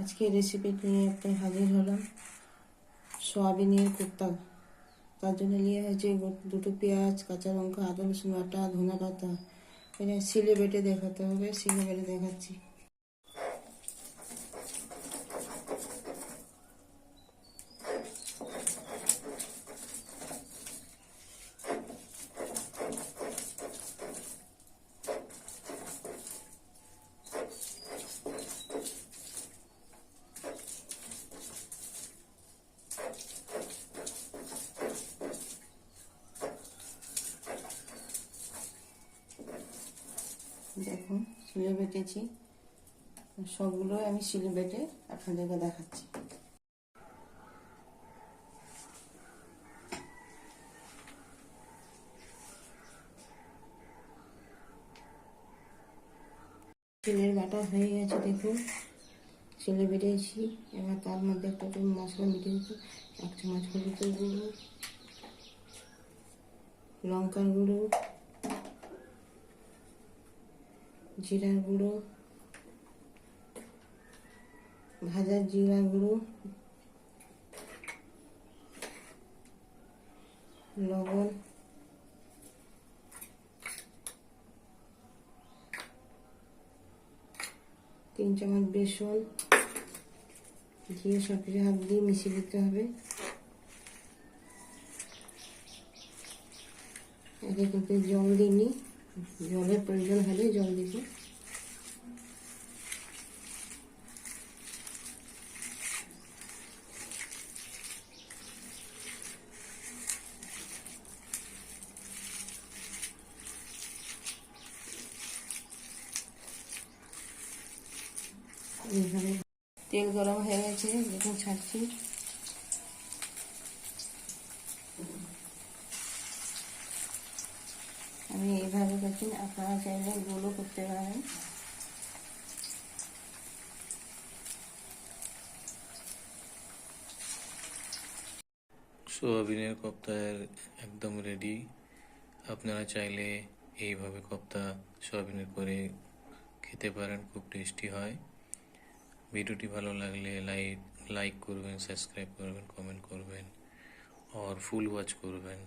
আজকে রেসিপি নিয়ে একটা হাজির হলাম। সোয়াবিনের কুর্তা তার জন্য নিয়ে হয়েছে দুটো পেঁয়াজ, কাঁচা লঙ্কা, আদা রসুন আটা ধনে পাতা এটা শিলে বেটে দেখাতে হবে শিলে বেটে দেখাচ্ছি। দেখুন শিলে বেটেছি সবগুলো আমি শিলে বেটে আপনাদেরকে দেখাচ্ছি। শিলের বাটা হয়ে গেছে, দেখুন। শিলে বেটেছি। এবার তার মধ্যে একটা করে মশলা মিটে দিচ্ছি। এক চামচ হলুদের গুঁড়ো, লঙ্কার গুঁড়ো জিরার গুঁড়ো ভাজা জিরা গুঁড়ো লবণ, তিন চামচ বেসন দিয়ে সব হাত দিয়ে মিশিয়ে দিতে হবে। একে জল দিইনি জলের প্রয়োজন হলে জল দিবি এইভাবে তেল গরম হয়ে গেছে দেখুন ছাড়ছি আমি এইভাবে করছি আপনারা চাইলে গোলও করতে পারেন। সোয়াবিনের কপ্তা একদম রেডি আপনারা চাইলে এইভাবে কপ্তা সোয়াবিনের করে খেতে পারেন, খুব টেস্টি হয়। ভিডিওটি ভালো লাগলে লাইক লাইক করবেন সাবস্ক্রাইব করবেন কমেন্ট করবেন আর ফুল ওয়াচ করবেন।